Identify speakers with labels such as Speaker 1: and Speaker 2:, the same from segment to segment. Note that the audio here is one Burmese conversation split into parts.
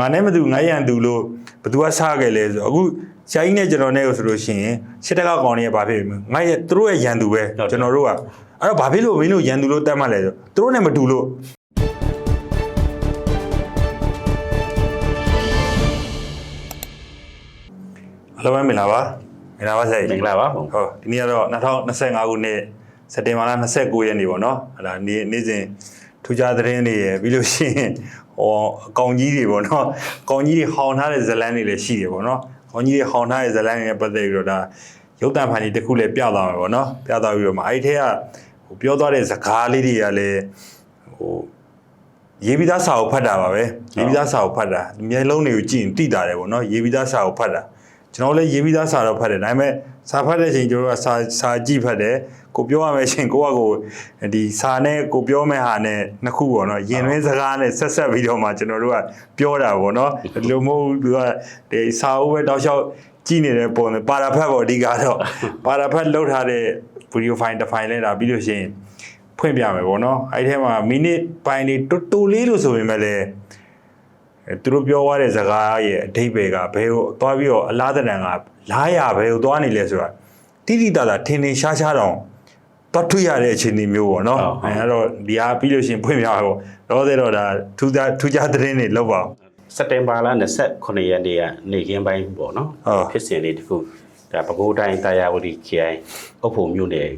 Speaker 1: ငါနဲ့မတူငါရန်သူလို့ဘသူကစားခဲ့လဲဆိုတော့အခုဆရာကြီးနဲ့ကျွန်တော်နဲ့ဆိုလို့ရှိရင်စစ်တပ်ကကောင်တွေကဘာဖြစ်လဲငါရဲ့သူတို့ရဲ့ရန်သူပဲကျွန်တော်တို့ကအဲ့တော့ဘာဖြစ်လို့မင်းတို့ရန်သူလို့တတ်မှတ်လဲဆိုသူတို့နဲ့မတူလို့အလုံးမင်္ဂလာပါမင်္ဂလာပါဆရာကြီး
Speaker 2: မင်္ဂလာပါ
Speaker 1: ဟုတ်ဒီနေ့ကတော့2025ခုနှစ်စက်တင်ဘာလ29ရက်နေ့ပေါ့နော်ဟလာနေ့နေ့စဉ်ထူးခြားသတင်းတွေရယ်ပြီးလို့ရှိရင် ဟောအကောင်ကြီးတွေပေါ့နော်အကောင်ကြီးတွေဟောင်းထားတဲ့ဇလန်းတွေလည်းရှိတယ်ပေါ့နော်အကောင်ကြီးတွေဟောင်းထားတဲ့ဇလန်းတွေနဲ့ပတ်သက်ပြီးတော့ဒါရုပ်တံဖန်ကြီးတစ်ခုလည်းပြသွားမယ်ပေါ့နော်ပြသွားပြီးတော့မှအဲ့ဒီထဲကဟိုပြောသွားတဲ့ဇကားလေးတွေကလည်းဟိုရေးပြီးသားစာကိုဖတ်တာပါပဲရေးပြီးသားစာကိုဖတ်တာမျက်လုံးတွေကိုကြည့်ရင်တိတာတယ်ပေါ့နော်ရေးပြီးသားစာကိုဖတ်တာ ကျွန်တော်လည်းရေးပြီးသားစာတော့ဖတ်တယ်ဒါပေမဲ့စာဖတ်တဲ့ချိန်ကျွန်တော်ကစာစာကြည့်ဖတ်တယ်ကိုပြောရမယ့်ချိန်ကိုကကိုဒီစာနဲ့ကိုပြောမယ့်ဟာနဲ့နှစ်ခုပေါ့နော်ရင်သွင်းစကားနဲ့ဆက်ဆက်ပြီးတော့မှကျွန်တော်တို့ကပြောတာပေါ့နော်ဒီလိုမဟုတ်ဘူးသူကဒီစာအုပ်ပဲတောက်လျှောက်ကြည့်နေတဲ့ပုံနဲ့ပါရာဖတ်ပေါ့အဓိကတော့ပါရာဖတ်လောက်ထားတဲ့ video file တစ် file လဲတာပြီးလို့ရှိရင်ဖွင့်ပြမယ်ပေါ့နော်အဲ့ဒီထဲမှာမိနစ်ပိုင်းလေးတူတူလေးလို့ဆိုပေမဲ့လည်းအဲ သူတို့ပြောသွားတဲ့ဇာတ်ကားရဲ့အဓိပ္ပာယ်ကဘယ်ကိုသွားပြီးတော့အလားတန်ကလားရဘယ်ကိုသွားနေလဲဆိုတာတိတိတသာထင်ထင်ရှားရှားတော့တော့တွေ့ရတဲ့အခြေအနေမျိုးပေါ့နော်အဲအဲ့တော့ဒီဟာပြီးလို့ရှိရင်ဖွင့်ပြပါပေါ့တော့တဲ့တော့ဒါထူးခြားထူးခြားသတင်းတွေလောက်ပါအောင်
Speaker 2: စက်တင်ဘာလ29ရက်နေ့ကနေခင်းပိုင်းပေါ့နော်
Speaker 1: ဟုတ်
Speaker 2: ဖြစ်စဉ်လေးတစ်ခုဒါပဲခူးတိုင်းတာယာဝတီခရိုင်အုပ်ဖို့မြို့နယ်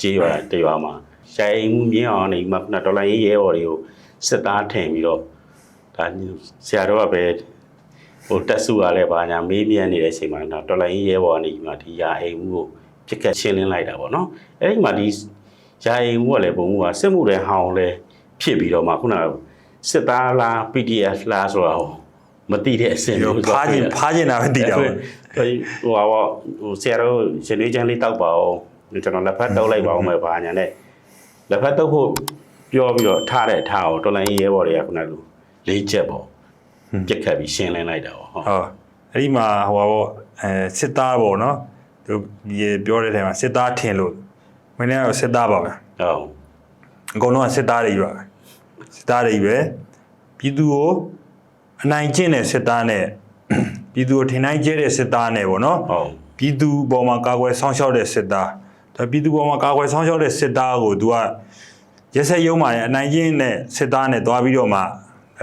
Speaker 2: ကြေးရွာတရွာမှာရှိုင်မှုမြင်းအောင်နေမှာခုနဒေါ်လာရေးရဲဘော်တွေကိုစစ်သားထင်ပြီးတော့ဒါ ဆရာတော်ကပဲဟိုတက်စုရလဲပါညာမေးမြန်းနေတဲ့အချိန်မှာတော့ဒေါ်လာရေးရဲဘော်ကနေမှာဒီယာအိမ်မှုကိုပြစ်ခတ်ရှင်းလင်းလိုက်တာပေါ့နော်အဲ့ဒီမှာဒီယာအိမ်မှုကလည်းဘုံမှုကစစ်မှုတွေဟောင်းလဲဖြစ်ပြီးတော့မှခုနကစစ်သားလား PDF လားဆိုတော့မသိတဲ့အဆင့်
Speaker 1: ပြီး
Speaker 2: မျိုး
Speaker 1: တော့ဖားခြင်းဖားခြင်းတာပဲတည်တာပေါ့
Speaker 2: ဟိုဟိုဟိုဟိုဆရာတို့ရှင်လေးချမ်းလေးတောက်ပါအောင်ကျွန်တော်လက်ဖက်တုပ်လိုက်ပါအောင်မယ်ဘာညာနဲ့လက်ဖက်တုပ်ဖို့ပြောပြီးတော့ထားတဲ့ထားကိုတော်လိုင်းရဲဘော်တွေကခုနကလို လေးချက်ပေါ့ပြက်ခတ်ပြီးရှင်းလင်းလိုက်တာပေါ့ဟုတ်
Speaker 1: ဟုတ်အဲ့ဒီမှာဟိုပါပေါ့အဲစစ်သားပေါ့နော်သူရေပြောတဲ့ထဲမှာစစ်သားထင်လို့မင်းလည်းစစ်သားပါပဲ
Speaker 2: ဟုတ်
Speaker 1: အကုန်လုံးကစစ်သားတွေကြီးပါပဲစစ်သားတွေကြီးပဲပြည်သူကိုအနိုင်ကျင့်တဲ့စစ်သားနဲ့ပြည်သူကိုထင်နိုင်ကျဲတဲ့စစ်သားနဲ့ပေါ့နော်
Speaker 2: ဟုတ်
Speaker 1: ပြည်သူပေါ်မှာကာကွယ်ဆောင်ရှောက်တဲ့စစ်သားဒါပြည်သူပေါ်မှာကာကွယ်ဆောင်ရှောက်တဲ့စစ်သားကို तू ကရက်ဆက်ရုံးမာရဲ့အနိုင်ကျင့်တဲ့စစ်သားနဲ့တွားပြီးတော့မှ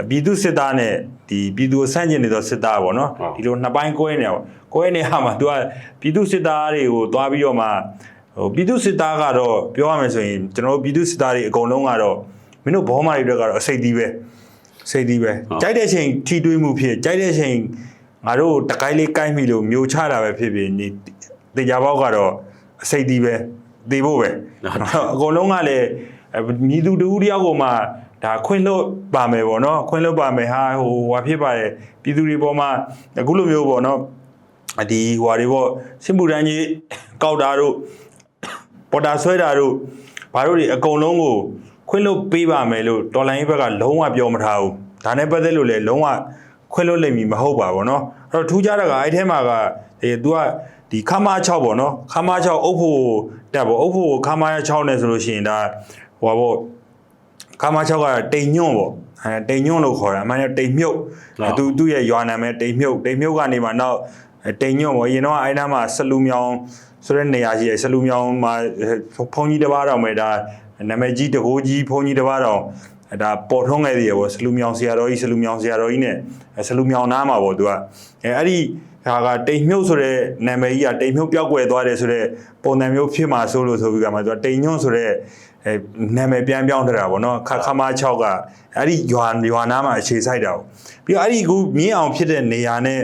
Speaker 1: ပြည်သူစစ်သားနဲ့ဒီပြည်သူကိုဆန့်ကျင်နေသောစစ်သားပေါ့နော်ဒီလိုနှစ်ပိုင်းကွဲနေတာပေါ့ကွဲနေဟာမှာ तू ကပြည်သူစစ်သားတွေကိုတွားပြီးတော့မှဟိုပြည်သူစစ်သားကတော့ပြောရမယ်ဆိုရင်ကျွန်တော်တို့ပြည်သူစစ်သားတွေအကုန်လုံးကတော့မင်းတို့ဘောမာတွေအတွက်ကတော့အစိတ်သီးပဲစိတ်သီးပဲကြိုက်တဲ့ချိန်ထီတွေးမှုဖြစ်ကြိုက်တဲ့ချိန်ငါတို့တကိုင်းလေးကိုင်းပြီလို့မျိုးချတာပဲဖြစ်ဖြစ်ဒီတေချာပေါက်ကတော့အစိတ်သီးပဲတေဖို့ပဲအကုန်လုံးကလည်းမြည်သူတူတယောက်ကိုမှ ဒါခွင့်လွတ်ပါမယ်ပေါ့နော်ခွင့်လွတ်ပါမယ်ဟာဟိုဟာဖြစ်ပါရဲ့ပြည်သူတွေပေါ်မှာအခုလိုမျိုးပေါ့နော်ဒီဟိုဟာတွေပေါ့စစ်မှုတန်းကြီးကောက်တာတို့ပေါ်တာဆွဲတာတို့ဘာတို့တွေအကုန်လုံးကိုခွင့်လွတ်ပေးပါမယ်လို့တော်လိုင်းဘက်ကလုံးဝပြောမထားဘူးဒါနဲ့ပတ်သက်လို့လည်းလုံးဝခွင့်လွတ်လိမ့်မည်မဟုတ်ပါဘောနော်အဲ့တော့ထူးခြားတာကအဲ့ထဲမှာကဒီ तू ကဒီခမ6ပေါ့နော်ခမ6အုပ်ဖို့တက်ပေါ့အုပ်ဖို့ခမ6နဲ့ဆိုလို့ရှိရင်ဒါဟိုပါပေါ့ ခမား6ကတိမ်ညွန့်ပေါ့အဲတိမ်ညွန့်လို့ခေါ်တာအမှန်တော့တိမ်မြုပ်အဲသူသူ့ရဲ့ရွာနာမည်တိမ်မြုပ်တိမ်မြုပ်ကနေမှနောက်အဲတိမ်ညွန့်ပေါ့ရင်တော့အဲ့နားမှာဆလူမြောင်ဆိုတဲ့နေရာရှိရဆလူမြောင်မှာဖုန်းကြီးတစ်ပါးတော့မယ်ဒါနာမည်ကြီးတကိုးကြီးဖုန်းကြီးတစ်ပါးတော့အဲဒါပေါ်ထုံးခဲ့သေးရပေါ့ဆလူမြောင်ဆရာတော်ကြီးဆလူမြောင်ဆရာတော်ကြီးနဲ့အဲဆလူမြောင်နားမှာပေါ့သူကအဲအဲ့ဒီဟာကတိမ်မြုပ်ဆိုတဲ့နာမည်ကြီးကတိမ်မြုပ်ပြောက်ကွယ်သွားတယ်ဆိုတဲ့ပုံစံမျိုးဖြစ်မှာဆိုလို့ဆိုပြီးကမှသူကတိမ်ညွန့်ဆိုတဲ့ အဲနာမည်ပြန်ပြောင်းထတာပေါ့နော်ခခမ6ကအဲ့ဒီရွာရွာနားမှာအခြေစိုက်တာပေါ့ပြီးတော့အဲ့ဒီကူမြင်းအောင်ဖြစ်တဲ့နေရာနဲ့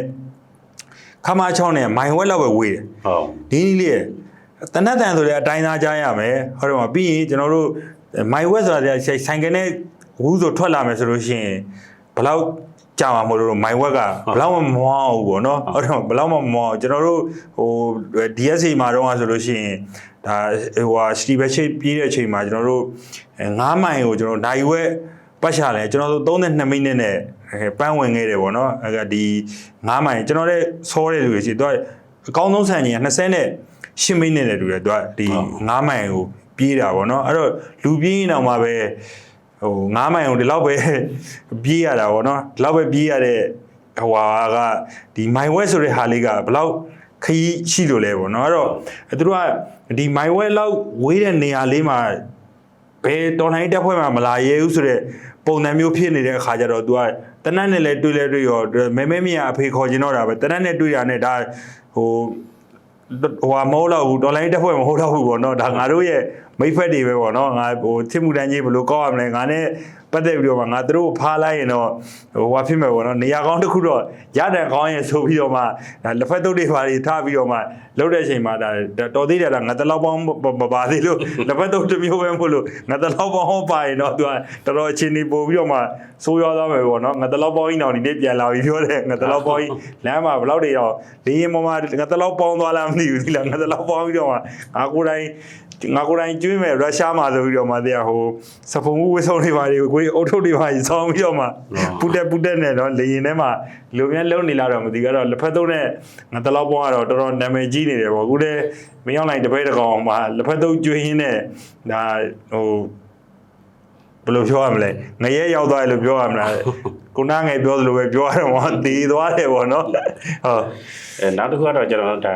Speaker 1: ခမ6နဲ့မိုင်ဝက်လောက်ပဲဝေးတယ်
Speaker 2: ဟုတ်
Speaker 1: ဒီနည်းလေးတနတ်တန်ဆိုတဲ့အတိုင်းသားကြားရမယ်ဟုတ်တယ်မပြီးရင်ကျွန်တော်တို့မိုင်ဝက်ဆိုတာတဲ့ဆိုင်ကနေဝူးဆိုထွက်လာမယ်ဆိုလို့ရှိရင်ဘယ်လောက် ကြာမှာမလို့မိုင်ဝက်ကဘယ်လောက်မှမမောင်းဘူးပေါ့နော်ဟုတ်တယ်ဘယ်လောက်မှမမောင်းကျွန်တော်တို့ဟို DSA မှာတော့ဆိုလို့ရှိရင်ဒါဟိုဟာစတီဘက်ရှိပြေးတဲ့အချိန်မှာကျွန်တော်တို့9မိုင်ကိုကျွန်တော်နိုင်ဝက်ပတ်ချလဲကျွန်တော်တို့32မိနစ်နဲ့ပန်းဝင်ခဲ့တယ်ပေါ့နော်အဲကဒီ9မိုင်ကျွန်တော်လည်းစောတဲ့လူတွေရှိသူကအကောင်းဆုံးဆန်ကြီးက20နဲ့10မိနစ်နဲ့တူတယ်သူကဒီ9မိုင်ကိုပြေးတာပေါ့နော်အဲ့တော့လူပြေးရင်တော့မှပဲ ဟို9မိုင်ကိုဒီလောက်ပဲပြေးရတာပေါ့နော်ဒီလောက်ပဲပြေးရတဲ့ဟိုဟာကဒီ my web ဆိုတဲ့ဟာလေးကဘယ်လောက်ခရီးရှိလို့လဲပေါ့နော်အဲ့တော့သူတို့ကဒီ my web လောက်ဝေးတဲ့နေရာလေးမှာဘယ်တော်လိုင်းတက်ဖွဲ့မှာမလာရဲဘူးဆိုတော့ပုံစံမျိုးဖြစ်နေတဲ့အခါကျတော့ तू ကတနတ်နဲ့လည်းတွေ့လဲတွေ့ရောမဲမဲမြအဖေခေါ်ကျင်တော့တာပဲတနတ်နဲ့တွေ့တာနဲ့ဒါဟိုဟိုဟာမဟုတ်တော့ဘူးဒေါ်လာတက်ဖွဲ့မဟုတ်တော့ဘူးပေါ့နော်ဒါငါတို့ရဲ့ မိတ်ဖက်တွေပဲပေါ့နော်ငါဟိုချစ်မှုတန်းကြီးဘယ်လိုကောက်ရမလဲငါနဲ့ပတ်သက်ပြီးတော့မှငါတို့ဖားလိုက်ရင်တော့ဟိုဟာဖြစ်မယ်ပေါ့နော်နေရာကောင်းတစ်ခုတော့ရတဲ့ကောင်းရင်ဆိုပြီးတော့မှဒါလက်ဖက်တုပ်တွေပါတွေထားပြီးတော့မှလှုပ်တဲ့အချိန်မှာဒါတော်သေးတယ်လားငါတလောက်ပေါင်းမပါသေးလို့လက်ဖက်တုပ်တစ်မျိုးပဲမဟုတ်လို့ငါတလောက်ပေါင်းဟောပါရင်တော့သူကတော်တော်အချင်းနေပို့ပြီးတော့မှဆိုးရွားသွားမယ်ပေါ့နော်ငါတလောက်ပေါင်းကြီးတော့ဒီနေ့ပြန်လာပြီးပြောတယ်ငါတလောက်ပေါင်းကြီးလမ်းမှာဘယ်လောက်တွေတော့လေရင်ပေါ်မှာငါတလောက်ပေါင်းသွားလားမသိဘူးဒီလားငါတလောက်ပေါင်းပြီးတော့မှငါကိုယ်တိုင်ငါကိုယ်တိုင်ကျွေးမယ်ရုရှားမှာဆိုပြီးတော့မှတရားဟိုစဖုံမှုဝစ်ဆုံးတွေပါတွေကိုကိုယ်အုတ်ထုတ်တွေပါဆောင်းပြီးတော့မှပူတက်ပူတက်နဲ့တော့လေရင်ထဲမှာလူများလုံနေလာတော့မသိကတော့လက်ဖက်သုံးနဲ့ငါတလောက်ပေါင်းကတော့တော်တော်နာမည်ကြီးနေတယ်ပေါ့အခုလည်းမင်းအောင်လိုက်တပည့်တကောင်မှာလက်ဖက်သုံးကျွေးရင်းနဲ့ဒါဟိုဘယ်လိုပြောရမလဲငရဲရောက်သွားတယ်လို့ပြောရမလားကိုနာငယ်ပြောသလိုပဲပြောရတော့မှတည်သွားတယ်ပေါ့နော်ဟုတ်
Speaker 2: အဲနောက်တစ်ခုကတော့ကျွန်တော်ဒါ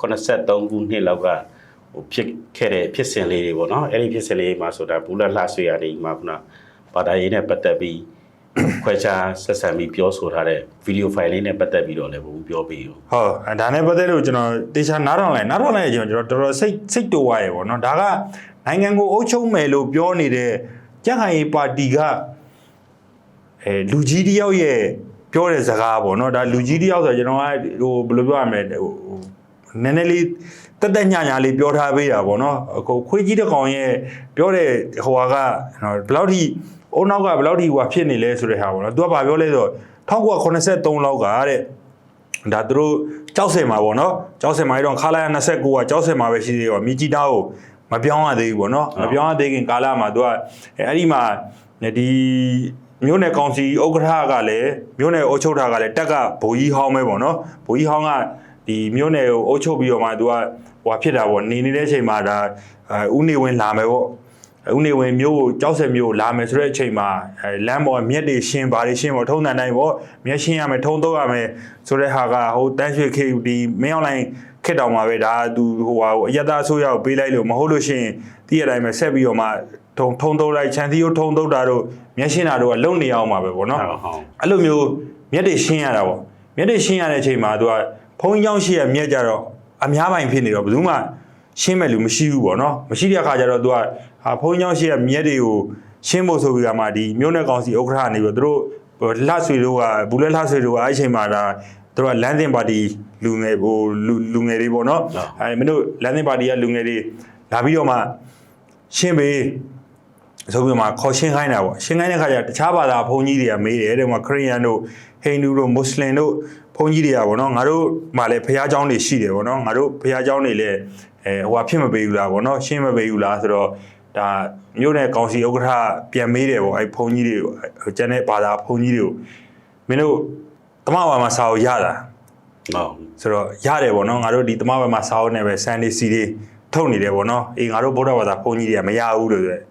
Speaker 2: 1983ခုနှစ်လောက်က ဟိုဖြစ်ခဲ့တဲ့ဖြစ်စဉ်လေးတွေပေါ့နော်အဲ့ဒီဖြစ်စဉ်လေးမှာဆိုတာဘူးလက်လှဆွေရတယ်ဒီမှာခုနဘာသာရေးနဲ့ပတ်သက်ပြီးခွဲခြားဆက်ဆံပြီးပြောဆိုထားတဲ့ဗီဒီယိုဖိုင်လေးနဲ့ပတ်သက်ပြီးတော့လည်းဘူးပြောပြီးရော
Speaker 1: ဟုတ်အဲဒါနဲ့ပတ်သက်လို့ကျွန်တော်တေချာနားထောင်လိုက်နားထောင်လိုက်ရင်ကျွန်တော်တော်တော်စိတ်စိတ်တူသွားရေပေါ့နော်ဒါကနိုင်ငံကိုအုပ်ချုပ်မယ်လို့ပြောနေတဲ့ကြက်ခိုင်ရေးပါတီကအဲလူကြီးတယောက်ရဲ့ပြောတဲ့စကားပေါ့နော်ဒါလူကြီးတယောက်ဆိုတော့ကျွန်တော်ကဟိုဘယ်လိုပြောရမလဲဟို နည်းနည်းလေးတက်တက်ညညာလေးပြောထားပေးတာပေါ့နော်အခုခွေးကြီးတစ်ကောင်ရဲ့ပြောတဲ့ဟိုဟာကနော်ဘယ်လောက်ထိအုံနောက်ကဘယ်လောက်ထိဟိုဟာဖြစ်နေလဲဆိုတဲ့ဟာပေါ့နော်သူကဘာပြောလဲဆိုတော့1983လောက်ကတဲ့ဒါသူတို့ကြောက်စင်မှာပေါ့နော်ကြောက်စင်မှာတော့ခါလာ29ကကြောက်စင်မှာပဲရှိသေးတယ်မြကြီးတောင်းကိုမပြောင်းရသေးဘူးပေါ့နော်မပြောင်းရသေးခင်ကာလမှာသူကအဲအဲ့ဒီမှာဒီမြို့နယ်ကောင်စီဥက္ကဋ္ဌကလည်းမြို့နယ်အုပ်ချုပ်တာကလည်းတက်ကဘိုးကြီးဟောင်းပဲပေါ့နော်ဘိုးကြီးဟောင်းက ဒီမြို့နယ်ကိုအုပ်ချုပ်ပြီးတော့မှသူကဟိုဖြစ်တာပေါ့နေနေတဲ့အချိန်မှာဒါဥနေဝင်လာမယ်ပေါ့ဥနေဝင်မျိုးကိုကြောက်ဆက်မျိုးကိုလာမယ်ဆိုတဲ့အချိန်မှာအဲလမ်းပေါ်မြက်တွေရှင်းပါတွေရှင်းပေါ့ထုံးတန်တိုင်းပေါ့မြက်ရှင်းရမယ်ထုံးတော့ရမယ်ဆိုတဲ့ဟာကဟိုတန်းရွှေခေဒီမင်းအောင်လိုင်းခက်တောင်မှာပဲဒါသူဟိုဟာအယက်သားအစိုးရကိုပေးလိုက်လို့မဟုတ်လို့ရှိရင်တည့်ရတိုင်းပဲဆက်ပြီးတော့မှထုံထုံတော့လိုက်ချန်သီယိုထုံတော့တာတို့မြက်ရှင်းတာတို့ကလုံနေအောင်ပါပဲပေါ့နော်
Speaker 2: ဟုတ်ဟုတ်
Speaker 1: အဲ့လိုမျိုးမြက်တွေရှင်းရတာပေါ့မြက်တွေရှင်းရတဲ့အချိန်မှာသူက ဘုံကြောင်းရှိရမြက်ကြတော့အများပိုင်ဖြစ်နေတော့ဘယ်သူမှရှင်းမဲ့လူမရှိဘူးပေါ့နော်မရှိတဲ့အခါကျတော့သူကဟာဘုံကြောင်းရှိရမြက်တွေကိုရှင်းဖို့ဆိုပြီးကမှဒီမြို့နယ်ကောင်စီဥက္ကဋ္ဌနေပြီးတော့သူတို့ဟိုလှဆွေတို့ကဘူးလဲလှဆွေတို့ကအဲ့ဒီအချိန်မှာဒါသူတို့ကလမ်းစဉ်ပါတီလူငယ်ဟိုလူလူငယ်တွေပေါ့နော်အဲမင်းတို့လမ်းစဉ်ပါတီကလူငယ်တွေလာပြီးတော့မှရှင်းပေးဆိုပြီးတော့မှခေါ်ရှင်းခိုင်းတာပေါ့ရှင်းခိုင်းတဲ့ခါကျတခြားဘာသာဘုန်းကြီးတွေကမေးတယ်တဲ့မှာခရစ်ယာန်တို့ဟိန္ဒူတို့မွတ်စလင်တို့ ဘုန်းကြီးတွေကပေါ့နော်ငါတို့မှလည်းဘုရားကျောင်းတွေရှိတယ်ပေါ့နော်ငါတို့ဘုရားကျောင်းတွေလည်းအဲဟိုဟာဖြစ်မပေးဘူးလားပေါ့နော်ရှင်းမပေးဘူးလားဆိုတော့ဒါမြို့နယ်ကောင်စီဥက္ကဋ္ဌပြန်မေးတယ်ပေါ့အဲဘုန်းကြီးတွေကိုကျန်တဲ့ဘာသာဘုန်းကြီးတွေကိုမင်းတို့တမဘာမှာစာအုပ်ရတာ
Speaker 2: ဟုတ်
Speaker 1: ဆိုတော့ရတယ်ပေါ့နော်ငါတို့ဒီတမဘက်မှာစာအုပ်နဲ့ပဲ Sunday CD ထုတ်နေတယ်ပေါ့နော်အေးငါတို့ဗုဒ္ဓဘာသာဘုန်းကြီးတွေကမရဘူးလို့ဆိုရယ်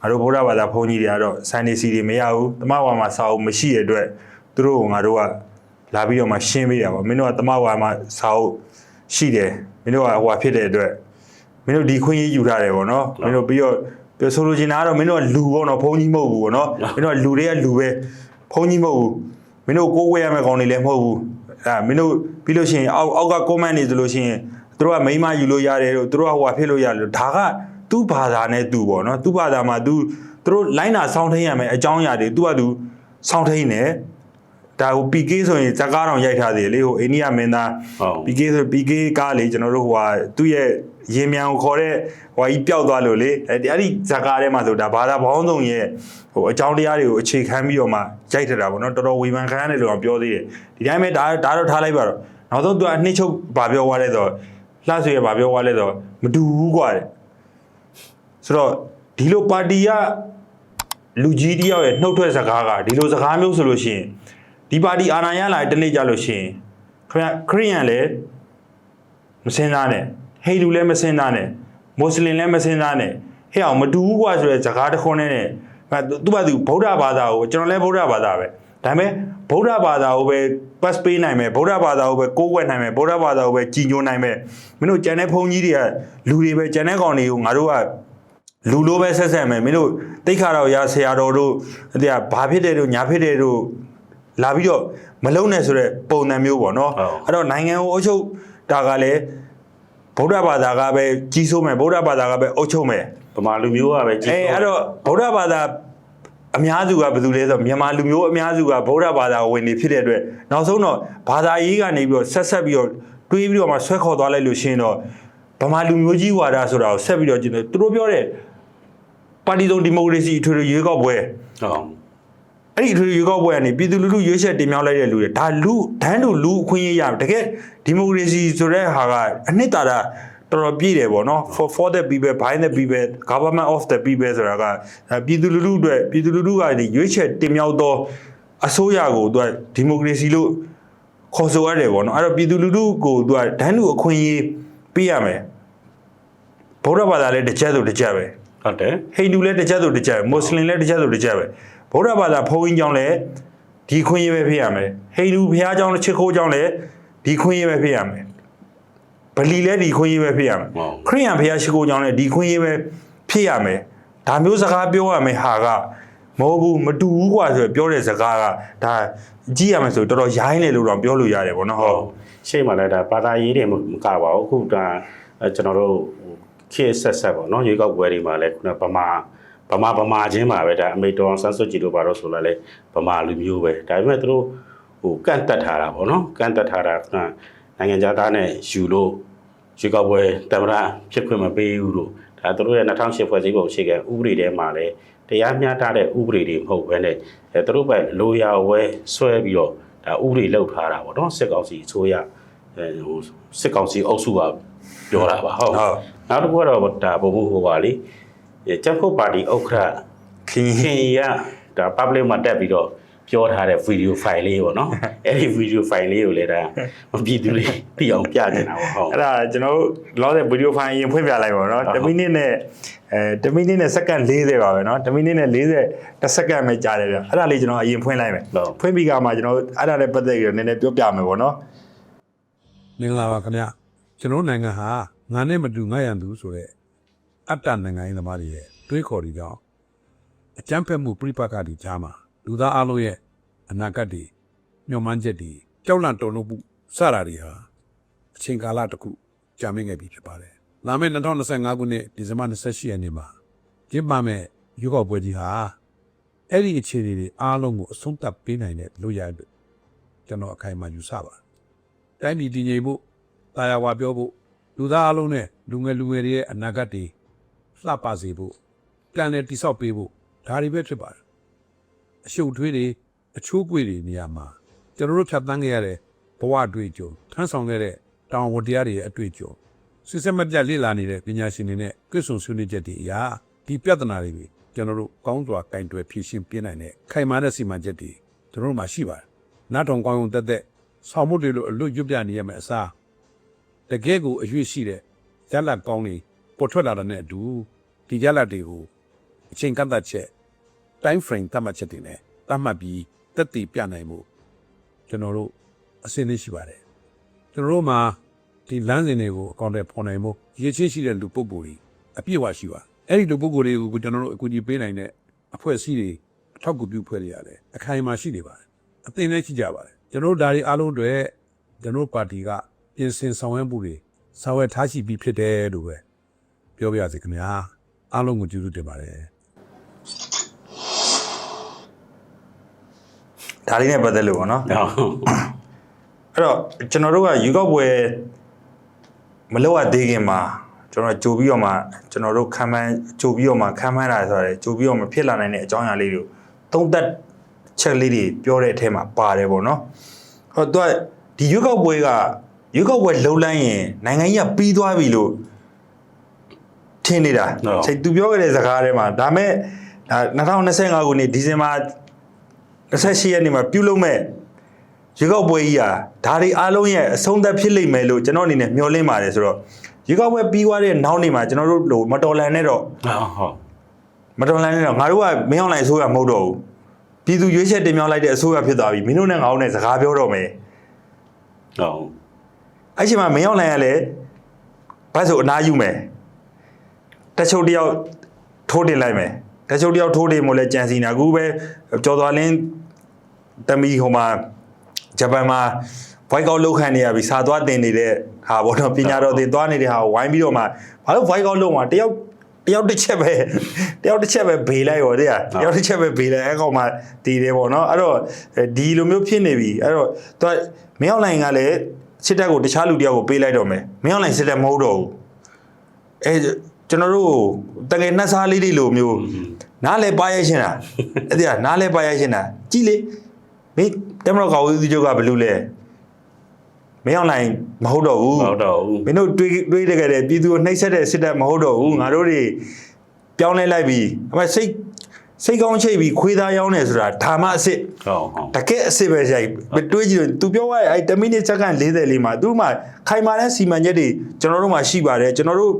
Speaker 1: ငါတို့ဗုဒ္ဓဘာသာဘုန်းကြီးတွေကတော့ Sunday CD မရဘူးတမဘက်မှာစာအုပ်မရှိတဲ့အတွက်သူတို့ကငါတို့က လာပြီးတော့မှရှင်းပေးတာပေါ့မင်းတို့ကတမဘက်မှာစာအုပ်ရှိတယ်မင်းတို့ကဟိုဟာဖြစ်တဲ့အတွက်မင်းတို့ဒီခွင့်ရေးယူထားတယ်ပေါ့နော်မင်းတို့ပြီးတော့ပြောဆိုလိုချင်တာကတော့မင်းတို့ကလူပေါ့နော်ဘုန်းကြီးမဟုတ်ဘူးပေါ့နော်မင်းတို့ကလူတွေကလူပဲဘုန်းကြီးမဟုတ်ဘူးမင်းတို့ကိုးကွယ်ရမယ့်ကောင်တွေလည်းမဟုတ်ဘူးအဲမင်းတို့ပြီးလို့ရှိရင်အောက်အောက်က comment နေဆိုလို့ရှိရင်သူတို့ကမိန်းမယူလို့ရတယ်လို့သူတို့ကဟိုဟာဖြစ်လို့ရတယ်လို့ဒါကသူ့ဘာသာနဲ့သူ့ပေါ့နော်သူ့ဘာသာမှာသူသူတို့လိုင်းနာစောင်းထိန်ရမယ်အကြောင်းအရာတွေသူကသူစောင်းထိန်တယ် ဒါဟို PK ဆိုရင်ဇက်ကားတော်ရိုက်ထားသေးတယ်လေဟိုအိန္ဒိယမင်းသား PK ဆို PK ကလေကျွန်တော်တို့ဟိုဟာသူ့ရဲ့ရေမြန်ကိုခေါ်တဲ့ဟိုကြီးပျောက်သွားလို့လေအဲ့အဲ့ဒီဇက်ကားထဲမှာဆိုဒါဘာသာဘောင်းဆောင်ရဲ့ဟိုအကြောင်းတရားတွေကိုအခြေခံပြီးတော့မှရိုက်ထတာပေါ့နော်တော်တော်ဝေဖန်ခံရတယ်လို့တော့ပြောသေးတယ်ဒီတိုင်းပဲဒါဒါတော့ထားလိုက်ပါတော့နောက်ဆုံးသူကအနှစ်ချုပ်ဗာပြောသွားလဲဆိုလှဆွေဗာပြောသွားလဲဆိုမတူဘူးကွာတဲ့ဆိုတော့ဒီလိုပါတီကလူကြီးတယောက်ရဲ့နှုတ်ထွက်စကားကဒီလိုစကားမျိုးဆိုလို့ရှိရင် ဒီပါတီအာဏာရလာတဲ့တနေ့ကြလို့ရှိရင်ခင်ဗျခရိယန်လည်းမစင်သားနဲ့ဟိန္ဒူလည်းမစင်သားနဲ့မွတ်စလင်လည်းမစင်သားနဲ့ဟဲ့အောင်မတူဘူးကွာဆိုတဲ့ဇာကားတစ်ခွန်းနဲ့နဲ့သူကသူဗုဒ္ဓဘာသာကိုကျွန်တော်လည်းဗုဒ္ဓဘာသာပဲဒါပေမဲ့ဗဗုဒ္ဓဘာသာကိုပဲ pass ပေးနိုင်မယ်ဗုဒ္ဓဘာသာကိုပဲကိုးကွယ်နိုင်မယ်ဗုဒ္ဓဘာသာကိုပဲကြည်ညိုနိုင်မယ်မင်းတို့ကျန်တဲ့ဘုန်းကြီးတွေကလူတွေပဲကျန်တဲ့ကောင်တွေကိုငါတို့ကလူလိုပဲဆက်ဆက်မယ်မင်းတို့တိတ်ခါတော်ရဆရာတော်တို့တဲ့ဘာဖြစ်တယ်တို့ညာဖြစ်တယ်တို့ လာပြီးတော့မလုံးနဲ့ဆိုတဲ့ပုံစံမျိုးပေါ့နော်အဲ့တော့နိုင်ငံကိုအုပ်ချုပ်တာကလည်းဗုဒ္ဓဘာသာကပဲကြီးစိုးမယ်ဗုဒ္ဓဘာသာကပဲအုပ်ချုပ်မယ်
Speaker 2: ဗမာလူမျိုးကပဲကြီး
Speaker 1: အဲအဲ့တော့ဗုဒ္ဓဘာသာအများစုကဘယ်သူလဲဆိုတော့မြန်မာလူမျိုးအများစုကဗုဒ္ဓဘာသာဝင်နေဖြစ်တဲ့အတွက်နောက်ဆုံးတော့ဘာသာရေးကနေပြီးတော့ဆက်ဆက်ပြီးတော့တွေးပြီးတော့မှဆွဲခေါ်သွားလိုက်လို့ရှိရင်တော့ဗမာလူမျိုးကြီးဝါဒဆိုတာကိုဆက်ပြီးတော့ကျင်းတယ်သူတို့ပြောတဲ့ပါတီစုံဒီမိုကရေစီအထွေထွေရွေးကောက်ပွဲ
Speaker 2: ဟုတ်
Speaker 1: အဲ့ဒီအထွေထွေရွေးကောက်ပွဲကနေပြည်သူလူထုရွေးချယ်တင်မြှောက်လိုက်တဲ့လူတွေဒါလူဒန်းတို့လူအခွင့်အရေးရမယ်တကယ်ဒီမိုကရေစီဆိုတဲ့ဟာကအနှစ်သာရတော်တော်ပြည့်တယ်ပေါ့နော် for for the people by the people government of the people ဆိုတာကအဲပြည်သူလူထုအတွက်ပြည်သူလူထုကနေရွေးချယ်တင်မြှောက်သောအစိုးရကိုသူကဒီမိုကရေစီလို့ခေါ်ဆိုရတယ်ပေါ့နော်အဲ့တော့ပြည်သူလူထုကိုသူကဒန်းတို့အခွင့်အရေးပေးရမယ်ဗုဒ္ဓဘာသာလည်းတစ်ချက်ဆိုတစ်ချက်ပဲ
Speaker 2: ဟုတ်တယ်
Speaker 1: ဟိန္ဒူလည်းတစ်ချက်ဆိုတစ်ချက်ပဲမွတ်စလင်လည်းတစ်ချက်ဆိုတစ်ချက်ပဲ ဗုဒ္ဓဘာသာဘုန်းကြီးကျောင်းလည်းဒီခွင့်ရပဲဖြစ်ရမယ်ဟိန္ဒူဘုရားကျောင်းလည်းချစ်ခိုးကျောင်းလည်းဒီခွင့်ရပဲဖြစ်ရမယ်ဗလီလည်းဒီခွင့်ရပဲဖြစ်ရမယ်ခရိယန်ဘုရားရှိခိုးကျောင်းလည်းဒီခွင့်ရပဲဖြစ်ရမယ်ဒါမျိုးစကားပြောရမယ်ဟာကမဟုတ်ဘူးမတူဘူးกว่าဆိုပြောတဲ့စကားကဒါကြည့်ရမယ်ဆိုတော်တော်ရိုင်းလေလို့တော့ပြောလို့ရတယ်ဗောနော်ဟုတ်
Speaker 2: ရှေ့မှာလည်းဒါဘာသာရေးတွေမကပါဘူးအခုဒါအဲကျွန်တော်တို့ခေတ်ဆက်ဆက်ပေါ့နော်ရေကောက်ပွဲတွေမှာလည်းခုနဗမာ ဗမာဗမာချင်းမှာပဲဒါအမေတော်ဆန်းစွတ်ကြည်တို့ဘာလို့ဆိုလာလဲဗမာလူမျိုးပဲဒါပေမဲ့သူတို့ဟိုကန့်တက်ထားတာပေါ့နော်ကန့်တက်ထားတာခုနနိုင်ငံသားနဲ့ယူလို့ရေကောက်ပွဲတမရဖြစ်ခွင့်မပေးဘူးလို့ဒါသူတို့ရဲ့2008ဖွဲ့စည်းပုံအခြေခံဥပဒေထဲမှာလည်းတရားမျှတတဲ့ဥပဒေတွေမဟုတ်ဘဲနဲ့အဲသူတို့ပဲလိုရာဝဲဆွဲပြီးတော့ဒါဥပဒေလောက်ထားတာပေါ့နော်စစ်ကောင်စီအစိုးရအဲဟိုစစ်ကောင်စီအုပ်စုကပြောတာပါဟုတ်
Speaker 1: ဟုတ်
Speaker 2: နောက်တစ်ခုကတော့ဒါဘုံဘဟိုပါလေ ကျန်းဖို့ပါတီဥက္ကဋ္ဌ
Speaker 1: ခင်
Speaker 2: ခင်ရဒါ public မှာတက်ပြီးတော့ပြောထားတဲ့ video file လေးပေါ့နော်အဲ့ဒီ video file လေးကိုလည်းဒါမပြည်သူတွေသိအောင်ပြနေတာပေါ့ဟုတ်
Speaker 1: အဲ့ဒါကျွန်တော်တို့လောတဲ့ဗီဒီယိုဖိုင်ရင်ဖွင့်ပြလိုက်ပါတော့
Speaker 2: ဟုတ်
Speaker 1: 10မိနစ်နဲ့အဲ10မိနစ်နဲ့စက္ကန့်40ပါပဲเนาะ10မိနစ်နဲ့40တစ်စက္ကန့်ပဲကြာတယ်ဗျအဲ့ဒါလေးကျွန်တော်အရင်ဖွင့်လိုက်မယ်
Speaker 2: ဟုတ်
Speaker 1: ဖွင့်ပြီးကမှကျွန်တော်တို့အဲ့ဒါနဲ့ပတ်သက်ပြီးတော့နည်းနည်းပြောပြမယ်ပေါ့နော်
Speaker 3: မင်္ဂလာပါခင်ဗျကျွန်တော်တို့နိုင်ငံဟာငါနဲ့မတူငါရန်သူဆိုတဲ့ အတ္တနိုင်ငံရေးသမားတွေရဲ့တွေးခေါ်တွေကြောင့်အကြမ်းဖက်မှုပြိပက္ခတွေကြားမှာလူသားအလုံးရဲ့အနာဂတ်တွေမျှော်မှန်းချက်တွေကြောက်လန့်တုန်လှုပ်မှုစတာတွေဟာအချိန်ကာလတစ်ခုကြာမြင့်ခဲ့ပြီဖြစ်ပါတယ်လာမယ့်2025ခုနှစ်ဒီဇင်ဘာ28ရက်နေ့မှာကျင်းပမယ့်ရွေးကောက်ပွဲကြီးဟာအဲ့ဒီအခြေအနေတွေအားလုံးကိုအဆုံးသတ်ပေးနိုင်တဲ့လူရအတွက်ကျွန်တော်အခိုင်အမာယူဆပါတယ်တိုင်းပြည်တည်ငြိမ်ဖို့တာယာဝါပြောဖို့လူသားအလုံးနဲ့လူငယ်လူငယ်တွေရဲ့အနာဂတ်တွေ လှပစေဖို့ပြန်လည်တိဆောက်ပေးဖို့ဒါတွေပဲဖြစ်ပါတယ်အရှုပ်ထွေးတွေအချိုးကွေတွေနေရာမှာကျွန်တော်တို့ဖြတ်သန်းခဲ့ရတဲ့ဘဝအတွေ့အကြုံထမ်းဆောင်ခဲ့တဲ့တောင်ဝတ္တရားတွေရဲ့အတွေ့အကြုံစစ်စစ်မပြတ်လေ့လာနေတဲ့ပညာရှင်တွေနဲ့တွစ်ဆုံဆွေးနွေးချက်တွေအရာဒီပြဿနာတွေကျွန်တော်တို့ကောင်းစွာကင်တွယ်ဖြေရှင်းပြနိုင်တဲ့ခိုင်မာတဲ့စီမံချက်တွေကျွန်တော်တို့မှာရှိပါတယ်နားထောင်ကောင်းုံတက်တက်ဆောင်းမှုတွေလိုအလွတ်ရွတ်ပြနေရမယ်အစားတကယ်ကိုအရွေ့ရှိတဲ့ရလတ်ကောင်းတွေ ပေါ်ထွက်လာတဲ့အတူဒီရလတ်တွေကိုအချိန်ကန့်သတ်ချက် time frame သတ်မှတ်ချက်တွေနဲ့သတ်မှတ်ပြီးတက်တည်ပြနိုင်မှုကျွန်တော်တို့အစင်းလေးရှိပါတယ်ကျွန်တော်တို့မှာဒီလမ်းစဉ်တွေကိုအကောင့်တွေပေါ်နိုင်မှုရည်ချင်းရှိတဲ့လူပုဂ္ဂိုလ်တွေအပြည့်အဝရှိပါအဲ့ဒီလူပုဂ္ဂိုလ်တွေကိုကျွန်တော်တို့အကူအညီပေးနိုင်တဲ့အဖွဲ့အစည်းတွေအထောက်အကူပြုဖွဲ့တွေရတယ်အခိုင်အမာရှိနေပါတယ်အသိနဲ့ရှိကြပါတယ်ကျွန်တော်တို့ဒါတွေအားလုံးတွေကျွန်တော်တို့ပါတီကပြင်ဆင်ဆောင်ရွက်မှုတွေဆောင်ရွက်ထားရှိပြီးဖြစ်တယ်လို့ပဲ ပြောပြရစီခင်ဗျာအားလုံးကိုကျေးဇူးတင်ပါတယ်
Speaker 1: ဒါလေးနဲ့ပတ်သက်လို့ပေါ့နော်
Speaker 2: ဟုတ်
Speaker 1: အဲ့တော့ကျွန်တော်တို့ကယူကောက်ပွဲမလောက်ရသေးခင်မှာကျွန်တော်ကြိုပြီးတော့မှကျွန်တော်တို့ခံမှန်းကြိုပြီးတော့မှခံမှန်းတာဆိုရတယ်ကြိုပြီးတော့မှဖြစ်လာနိုင်တဲ့အကြောင်းအရာလေးတွေသုံးသက်ချက်လေးတွေပြောတဲ့အထဲမှာပါတယ်ပေါ့နော်ဟောတော့ဒီယူကောက်ပွဲကယူကောက်ပွဲလုံလိုက်ရင်နိုင်ငံကြီးကပြီးသွားပြီလို့ ထင်နေတာချိန်သူပြောခဲ့တဲ့စကားထဲမှာဒါမဲ့ဒါ2025ခုနှစ်ဒီဇင်ဘာ28ရက်နေ့မှာပြုလုပ်မဲ့ရေကောက်ပွဲကြီးဟာဒါတွေအားလုံးရဲ့အဆုံးသက်ဖြစ်လိမ့်မယ်လို့ကျွန်တော်အနေနဲ့မျှော်လင့်ပါတယ်ဆိုတော့ရေကောက်ပွဲပြီးသွားတဲ့နောက်နေ့မှာကျွန်တော်တို့လို့မတော်လန်နဲ့တော့
Speaker 2: ဟုတ်ဟုတ်
Speaker 1: မတော်လန်နဲ့တော့ငါတို့ကမင်းအောင်လိုင်ဆိုးရမဟုတ်တော့ဘူးပြည်သူရွေးချယ်တင်မြှောက်လိုက်တဲ့အစိုးရဖြစ်သွားပြီမင်းတို့နဲ့ငါတို့နဲ့စကားပြောတော့မယ်
Speaker 2: ဟုတ်
Speaker 1: အဲ့ချိန်မှာမင်းအောင်လိုင်ကလည်းဘာဆိုအနားယူမယ် တချို့တယောက်ထိုးတင်လိုက်မယ်တချို့တယောက်ထိုးတင်မို့လဲကြံစီနေအခုပဲကြော်သွားလင်းတမီဟိုမှာဂျပန်မှာဘွိုက်ကောက်လောက်ခံနေရပြီစာသွားတင်နေတဲ့ဟာဘောတော့ပညာတော်တင်သွားနေတဲ့ဟာကိုဝိုင်းပြီးတော့မှဘာလို့ဘွိုက်ကောက်လောက်မှာတယောက်တယောက်တစ်ချက်ပဲတယောက်တစ်ချက်ပဲဘေးလိုက်ရောတဲ့တယောက်တစ်ချက်ပဲဘေးလိုက်အဲ့ကောင်မှတည်တယ်ပေါ့နော်အဲ့တော့ဒီလိုမျိုးဖြစ်နေပြီအဲ့တော့သူကမင်းအောင်လိုင်ကလည်းစစ်တပ်ကိုတခြားလူတယောက်ကိုပေးလိုက်တော့မယ်မင်းအောင်လိုင်စစ်တပ်မဟုတ်တော့ဘူးအဲ ကျွန်တော်တို့တကယ်နှက်စားလေးတွေလိုမျိုးနားလဲပါရရှင်တာအဲ့ဒီကနားလဲပါရရှင်တာကြည်လေမင်းတမတော်ကောင်ဦးစီးချုပ်ကဘယ်လိုလဲမင်းအောင်လိုင်မဟုတ်တော့ဘူး
Speaker 2: မဟုတ်တော့ဘူး
Speaker 1: မင်းတို့တွေးတွေးတကယ်တဲ့ပြည်သူကိုနှိပ်စက်တဲ့စစ်တပ်မဟုတ်တော့ဘူးငါတို့တွေပြောင်းလဲလိုက်ပြီအမစိတ် စိတ်ကောင်းချိတ်ပြီးခွေးသားရောင်းနေဆိုတာဓမ္မအစ်စ်
Speaker 2: ဟုတ်ဟုတ်
Speaker 1: တကယ်အစ်စ်ပဲဆိုင်မတွေးကြည့်လို့ तू ပြောရတဲ့အဲ10မိနစ်စက္ကန့်40လေးမှာသူတို့မှခိုင်မာတဲ့စီမံချက်တွေကျွန်တော်တို့မှရှိပါတယ်ကျွန်တော်တို့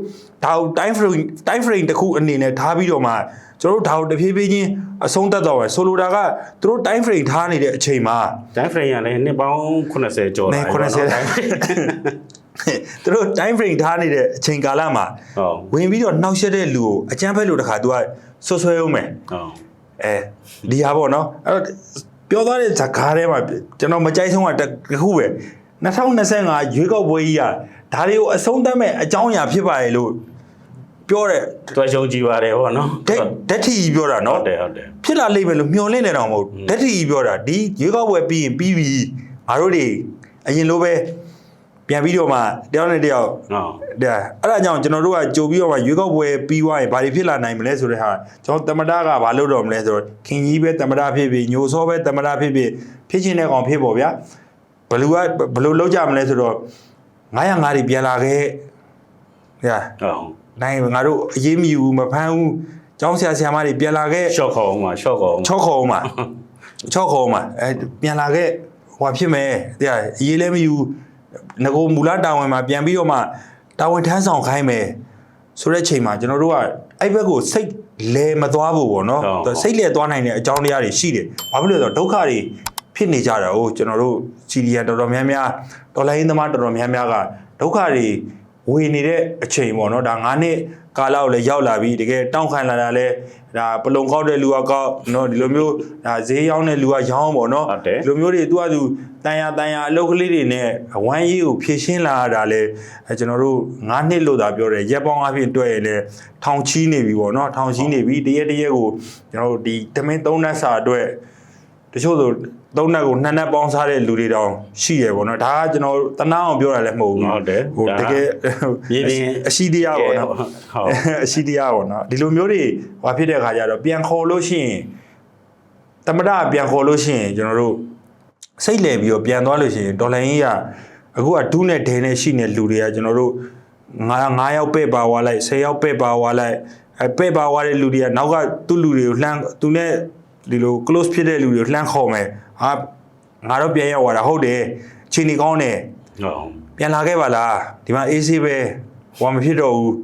Speaker 1: ဒါကို time frame time frame တစ်ခုအနေနဲ့ထားပြီးတော့မှကျွန်တော်တို့ဒါကိုတဖြည်းဖြည်းချင်းအဆုံးသတ်တော့မယ်ဆိုလိုတာကသူတို့ time frame ထားနေတဲ့အချိန်မှာ
Speaker 2: တိုင်းဖရန်ရလည်းနှစ်ပေါင်း80ကျော်
Speaker 1: နေ
Speaker 2: လာ
Speaker 1: 90သူတို့ time frame ထားနေတဲ့အချိန်ကာလမှာ
Speaker 2: ဟုတ်
Speaker 1: ဝင်ပြီးတော့နှောက်ယှက်တဲ့လူကိုအကြမ်းဖက်လို့တခါ तू က ဆွဆွဲအောင်မယ်
Speaker 2: ဟုတ်
Speaker 1: အဲဒီဟာပေါ့နော်အဲ့တော့ပြောသွားတဲ့ဇာကားထဲမှာကျွန်တော်မကြိုက်ဆုံးကတစ်ခုပဲ2025ရွေးကောက်ပွဲကြီးကဒါတွေကိုအဆုံးသတ်မဲ့အကြောင်းအရာဖြစ်ပါရဲ့လို့ပြောတဲ့
Speaker 2: တွဲရှုံကြည့်ပါတယ်ဟောနော်
Speaker 1: ဓာတ်ဓာတ်ထီကြီးပြောတာ
Speaker 2: ဟု
Speaker 1: နော်
Speaker 2: တ်တယ်ဟုတ်တယ်
Speaker 1: ဖြစ်လာလိမ့်မယ်လို့မျှော်လင့်နေတော့မဟုတ်ဓာတ်ထီကြီးပြောတာဒီရွေးကောက်ပွဲပြီးရင်ပြီးပြီငါတို့တွေအရင်လိုပဲ ပြန်ပြီးတော့မှတယောက်နဲ့တယောက်
Speaker 2: ဟုတ်
Speaker 1: ဒါအဲ့ဒါကြောင့်ကျွန်တော်တို့ကကြိုပြီးတော့မှရွေးကောက်ပွဲပြီးသွားရင်ဘာတွေဖြစ်လာနိုင်မလဲဆိုတဲ့ဟာကျွန်တော်တမတာကဘာလုပ်တော့မလဲဆိုတော့ခင်ကြီးပဲတမတာဖြစ်ဖြစ်ညိုစောပဲတမတာဖြစ်ဖြစ်ဖြစ်ချင်းတဲ့ကောင်ဖြစ်ပေါ့ဗျာဘလူကဘလူလောက်ကြမလဲဆိုတော့905တွေပြန်လာခဲ့ညာ
Speaker 2: ဟုတ်
Speaker 1: နိုင်ငါတို့အရေးမယူဘူးမဖမ်းဘူးကျောင်းဆရာဆရာမတွေပြန်လာခဲ့
Speaker 2: ရှော့ခေါအောင်မှာရှော့ခေါအောင်
Speaker 1: ချော့ခေါ်အောင်မှာချော့ခေါ်အောင်မှာအဲပြန်လာခဲ့ဟိုဖြစ်မယ်တရားအရေးလည်းမယူ ငကိုမူလတာဝန်မှာပြန်ပြီးတော့မှတာဝန်ထမ်းဆောင်ခိုင်းမယ်ဆိုတဲ့ချိန်မှာကျွန်တော်တို့ကအဲ့ဘက်ကိုစိတ်လဲမသွားဘူးပေါ့နော်စိတ်လဲသွားနိုင်တဲ့အကြောင်းတရားတွေရှိတယ်ဘာဖြစ်လို့လဲဆိုတော့ဒုက္ခတွေဖြစ်နေကြတာ哦ကျွန်တော်တို့စီရီယာတော်တော်များများတော်လိုင်းသမားတော်တော်များများကဒုက္ခတွေ ဝေနေတဲ့အချိန်ပေါ့နော်ဒါ9နှစ်ကာလကိုလည်းရောက်လာပြီတကယ်တောင်းခံလာတာလဲဒါပလုံကောက်တဲ့လူကကောက်နော်ဒီလိုမျိုးဒါဈေးရောက်တဲ့လူကရောင်းပေါ့နော်
Speaker 2: ဟုတ်တယ်
Speaker 1: ဒီလိုမျိုးတွေသူကသူတန်ရတန်ရအလုပ်ကလေးတွေနဲ့ဝမ်းရေးကိုဖြည့်ရှင်းလာရတာလဲအဲကျွန်တော်တို့9နှစ်လို့သာပြောတယ်ရက်ပေါင်းအပြင်တွေ့ရလဲထောင်ချီးနေပြီပေါ့နော်ထောင်ချီးနေပြီတရက်တရက်ကိုကျွန်တော်တို့ဒီတမင်း3နတ်စာအတွက်တချို့ဆို သုံးနတ်ကိုနှစ်နတ်ပေါင်းစားတဲ့လူတွေတောင်ရှိရပေါ့နော်ဒါကကျွန်တော်တနာအောင်ပြောတာလည်းမဟုတ်ဘူး
Speaker 2: ဟုတ်တယ်
Speaker 1: ဟိုတကယ်
Speaker 2: မြေပြင်
Speaker 1: အရှိတရားပေါ့နော်
Speaker 2: ဟုတ်
Speaker 1: အရှိတရားပေါ့နော်ဒီလိုမျိုးတွေဟွာဖြစ်တဲ့ခါကျတော့ပြန်ခေါ်လို့ရှိရင်တမဒပြန်ခေါ်လို့ရှိရင်ကျွန်တော်တို့စိတ်လဲပြီးတော့ပြန်သွားလို့ရှိရင်ဒေါ်လာရင်းကအခုကဒူးနဲ့ဒဲနဲ့ရှိနေလူတွေကကျွန်တော်တို့9 9ယောက်ပဲ့ပါသွားလိုက်10ယောက်ပဲ့ပါသွားလိုက်အဲပဲ့ပါသွားတဲ့လူတွေကနောက်ကသူ့လူတွေကိုလှမ်းသူနဲ့ဒီလို close ဖြစ်တဲ့လူတွေကိုလှမ်းခေါ်မယ် ဟာငါတော့ပြန်ရောက်သွားတာဟုတ်တယ်ချိန်နေကောင်းတယ်
Speaker 2: ဟုတ်
Speaker 1: ပြန်လာခဲ့ပါလားဒီမှာအေးဆေးပဲဟိုမဖြစ်တော့ဘူး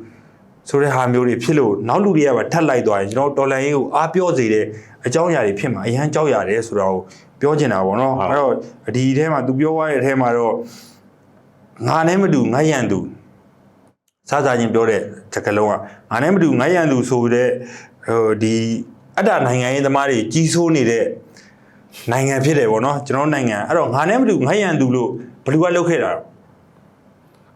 Speaker 1: ဆိုတဲ့ဟာမျိုးတွေဖြစ်လို့နောက်လူတွေကပါထက်လိုက်သွားရင်ကျွန်တော်တော်လန်ရေးကိုအားပြောစေတဲ့အကြောင်းအရာတွေဖြစ်မှာအရန်ကြောက်ရတယ်ဆိုတော့ပြောချင်တာပေါ့နော်အဲ့တော့ဒီထဲမှာ तू ပြောသွားတဲ့အထဲမှာတော့ငါနဲ့မတူငါရန်သူစားစားချင်းပြောတဲ့စကားလုံးကငါနဲ့မတူငါရန်သူဆိုတဲ့ဟိုဒီအတ္တနိုင်ငံရေးသမားတွေကြီးစိုးနေတဲ့ နိုင်ငံဖြစ်တယ်ပေါ့နော်ကျွန်တော်တို့နိုင်ငံအဲ့တော့ငါနဲ့မတူငါရန်သူလို့ဘယ်သူကလုပ်ခဲ့တာလဲ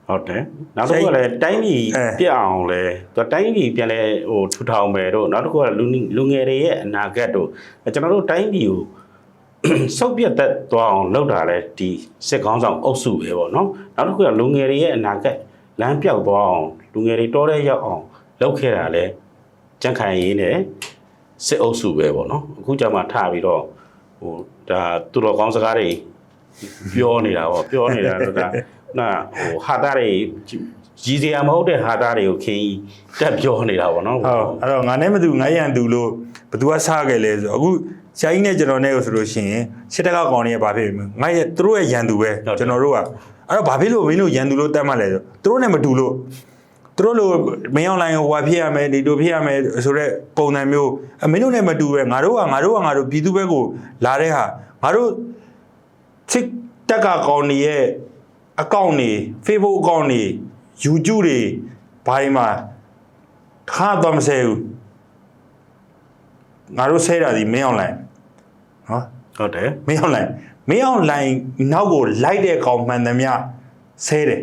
Speaker 2: ဟုတ်တယ်နောက်တစ်ခုကလည်းတိုင်းပြည်
Speaker 1: အဲ
Speaker 2: ပြအောင်လဲသူတိုင်းပြည်ပြန်လဲဟိုထူထောင်မယ်တို့နောက်တစ်ခုကလူလူငယ်တွေရဲ့အနာဂတ်တို့ကျွန်တော်တို့တိုင်းပြည်ကိုစုပ်ပြတ်သက်သွားအောင်လုပ်တာလဲဒီစစ်ကောင်းဆောင်အုပ်စုပဲပေါ့နော်နောက်တစ်ခုကလူငယ်တွေရဲ့အနာဂတ်လမ်းပြောက်သွားအောင်လူငယ်တွေတောထဲရောက်အောင်လုပ်ခဲ့တာလဲကြန့်ခိုင်ရေးနဲ့စစ်အုပ်စုပဲပေါ့နော်အခုကြမှာထပြီးတော့ ဟိုဒါသူတော်ကောင်းစကားတွေပြောနေတာပေါ့ပြောနေတာတော့ဒါနာဟိုဟာတာတွေကြီးစရာမဟုတ်တဲ့ဟာတာတွေကိုခင်းတက်ပြောနေတာပေါ့နော်
Speaker 1: ဟုတ်အဲ့တော့ငါနဲ့မတူငါရန်သူလို့ဘသူကစားခဲ့လဲဆိုတော့အခုဆရာကြီးနဲ့ကျွန်တော်နဲ့ဆိုလို့ရှိရင်စစ်တပ်ကကောင်တွေကဘာဖြစ်လဲငါရဲ့သူတို့ရဲ့ရန်သူပဲကျွန်တော်တို့ကအဲ့တော့ဘာဖြစ်လို့မင်းတို့ရန်သူလို့တတ်မှတ်လဲဆိုသူတို့နဲ့မတူလို့ သူတို့လိုမင်းအောင်လိုင်းကိုဟွာဖြစ်ရမယ်ဒီလိုဖြစ်ရမယ်ဆိုတော့ပုံစံမျိုးအမင်းတို့နဲ့မတူပဲငါတို့ကငါတို့ကငါတို့ပြည်သူဘက်ကိုလာတဲ့ဟာငါတို့ tik တက်ကကောင်တွေရဲ့အကောင့်တွေ Facebook အကောင့်တွေ YouTube တွေဘာတွေမှာခါတော့မဆဲဘူးငါတို့ဆဲတာဒီမင်းအောင်လိုင်းနော်
Speaker 2: ဟုတ်တယ်
Speaker 1: မင်းအောင်လိုင်းမင်းအောင်လိုင်းနောက်ကိုလိုက်တဲ့ကောင်မှန်သမျှဆဲတယ်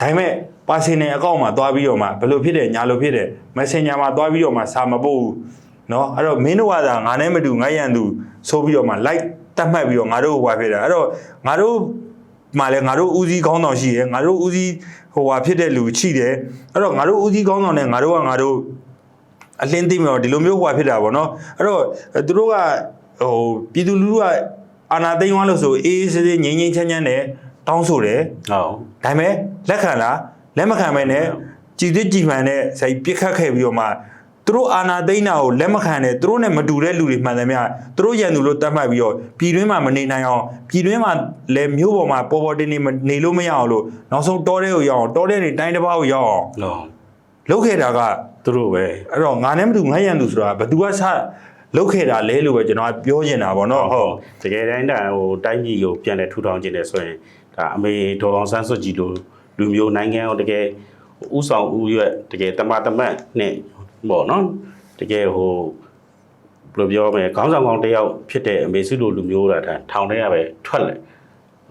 Speaker 1: ဒါပေမဲ့ ပါစင်နယ်အကောင့်မှာသွားပြီးတော့မှဘယ်လိုဖြစ်တယ်ညာလိုဖြစ်တယ် Messenger မှာသွားပြီးတော့မှစာမပို့ဘူးเนาะအဲ့တော့မင်းတို့ကသာငါနဲ့မတူငါရန်သူဆိုပြီးတော့မှ like တတ်မှတ်ပြီးတော့ငါတို့ဟိုဟာဖြစ်တာအဲ့တော့ငါတို့မှလည်းငါတို့ဦးစီးခေါင်းဆောင်ရှိတယ်ငါတို့ဦးစီးဟိုဟာဖြစ်တဲ့လူရှိတယ်အဲ့တော့ငါတို့ဦးစီးခေါင်းဆောင်နဲ့ငါတို့ကငါတို့ အလင်းသိမတော့ဒီလိုမျိုးဟွာဖြစ်တာပေါ့နော်အဲ့တော့သူတို့ကဟိုပြည်သူလူထုကအာနာသိမ်းသွားလို့ဆိုအေးအေးဆေးဆေးငြိမ်းငြိမ်းချမ်းချမ်းနဲ့တောင်းဆိုတယ်
Speaker 2: ဟုတ်
Speaker 1: ဒါပေမဲ့လက်ခံလား လက်မခံမဲနဲ့ကြည်သစ်ကြည်မှန်နဲ့ဆိုင်ပြစ်ခတ်ခဲ့ပြီးတော့မှသူတို့အာနာသိမ်းတာကိုလက်မခံနဲ့သူတို့နဲ့မတူတဲ့လူတွေမှန်တယ်များသူတို့ရန်သူလို့တတ်မှတ်ပြီးတော့ပြည်တွင်းမှာမနေနိုင်အောင်ပြည်တွင်းမှာလည်းမျိုးပေါ်မှာပေါ်ပေါ်တင်တင်မနေလို့မရအောင်လို့နောက်ဆုံးတောထဲကိုရောက်အောင်တောထဲနေတိုင်းတစ်ပါးကိုရောက်အောင်
Speaker 2: လုံး
Speaker 1: လုပ်ခဲ့တာက
Speaker 2: သူတို့ပဲ
Speaker 1: အဲ့တော့ငါနဲ့မတူငါရန်သူဆိုတာဘယ်သူကစလုတ်ခဲ့တာလဲလို့ပဲကျွန်တော်ကပြောချင်တာပေါ့နော်ဟုတ်
Speaker 2: တကယ်တမ်းတန်ဟိုတိုင်းပြည်ကိုပြန်လဲထူထောင်ခြင်းတယ်ဆိုရင်ဒါအမေဒေါ်အောင်ဆန်းစုကြည်လို လူမျိုးနိုင်ငံကိုတကယ်ဥဆောင်ဥရွက်တကယ်တမတမတ်နဲ့ပေါ့နော်တကယ်ဟိုဘယ်လိုပြောမလဲခေါင်းဆောင်ကောင်းတစ်ယောက်ဖြစ်တဲ့အမေစုလိုလူမျိုးတာဒါထောင်ထဲရပဲထွက်လာ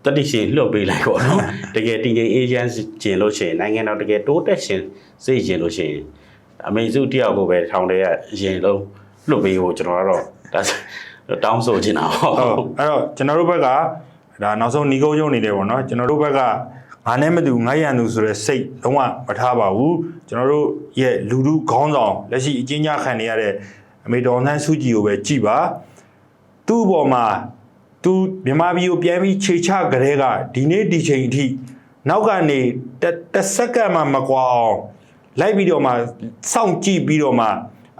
Speaker 2: တတိရှင်လှုပ်ပေးလိုက်ပေါ့နော်တကယ်တည်ငြိမ်အေဂျင့်ကျင်လို့ရှိရင်နိုင်ငံတော်တကယ်တိုးတက်ရှင်စိတ်ကျင်လို့ရှိရင်အမေစုတယောက်ကိုပဲထောင်ထဲရရင်လုံးလှုပ်ပေးဖို့ကျွန်တော်ကတော့ဒါတောင်းဆိုချင်တာပေါ့
Speaker 1: ဟုတ်အဲ့တော့ကျွန်တော်တို့ဘက်ကဒါနောက်ဆုံးညီကုန်းကျုံနေတယ်ပေါ့နော်ကျွန်တော်တို့ဘက်က ငါနဲ့မတူငါရန်သူဆိုတဲ့စိတ်လုံးဝမထားပါဘူးကျွန်တော်တို့ရဲ့လူလူခေါင်းဆောင်လက်ရှိအကျဉ်းချခံနေရတဲ့အမေတော်နှန်းစုကြည်ကိုပဲကြည်ပါသူ့ဘော်မှာသူမြန်မာပြည်ကိုပြန်ပြီးခြေချကြတဲ့ကဒီနေ့ဒီချိန်အထိနောက်ကနေတစ်တစ်စက္ကန့်မှမကွာအောင်လိုက်ပြီးတော့မှစောင့်ကြည့်ပြီးတော့မှ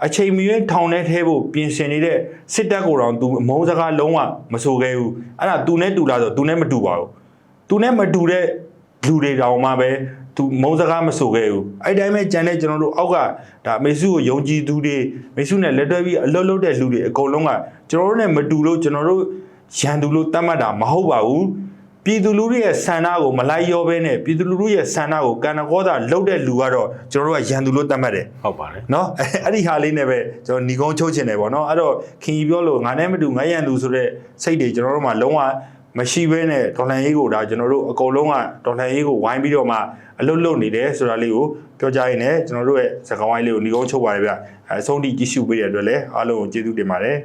Speaker 1: အချိန်မီထောင်ထဲထဲဖို့ပြင်ဆင်နေတဲ့စစ်တပ်ကိုတော့သူအမုန်းစကားလုံးဝမဆိုခဲ့ဘူးအဲ့ဒါသူနဲ့တူလားဆိုသူနဲ့မတူပါဘူးသူနဲ့မတူတဲ့ လူတွေတောင်မှပဲသူမုန်းစကားမဆိုခဲ့ဘူးအဲ့တိုင်းပဲကြံတဲ့ကျွန်တော်တို့အောက်ကဒါမေစုကိုယုံကြည်သူတွေမေစုနဲ့လက်တွဲပြီးအလွတ်လွတ်တဲ့လူတွေအကုန်လုံးကကျွန်တော်တို့နဲ့မတူလို့ကျွန်တော်တို့ရန်သူလို့တတ်မှတ်တာမဟုတ်ပါဘူး ပြည်သူလူထုရဲ့ဆန္ဒကိုမလိုက်ရောဘဲနဲ့ပြည်သူလူထုရဲ့ဆန္ဒကိုကန္နကောသာလှုပ်တဲ့လူကတော့ကျွန်တော်တို့ကရန်သူလို့သတ်မှတ်တယ်
Speaker 2: ဟုတ်ပါတယ်
Speaker 1: เนาะအဲ့ဒီဟာလေးနဲ့ပဲကျွန်တော်ညီကုန်းချုပ်ချင်တယ်ပေါ့เนาะအဲ့တော့ခင်ကြီးပြောလို့ငါနဲ့မတူငါရန်သူဆိုတဲ့စိတ်တွေကျွန်တော်တို့မှာလုံးဝ မရှိဘဲနဲ့ဒေါ်လာရေးကိုဒါကျွန်တော်တို့အကုန်လုံးကဒေါ်လာရေးကိုဝိုင်းပြီးတော့မှအလွတ်လွတ်နေတယ်ဆိုတာလေးကိုပြောကြရင်လည်းကျွန်တော်တို့ရဲ့စကားဝိုင်းလေးကိုညီကုန်းချုပ်ပါတယ်ဗျအဲအဆုံးထိကြည့်ရှုပေးတဲ့အတွက်လည်းအားလုံးကိုကျေးဇူးတင်ပါတယ်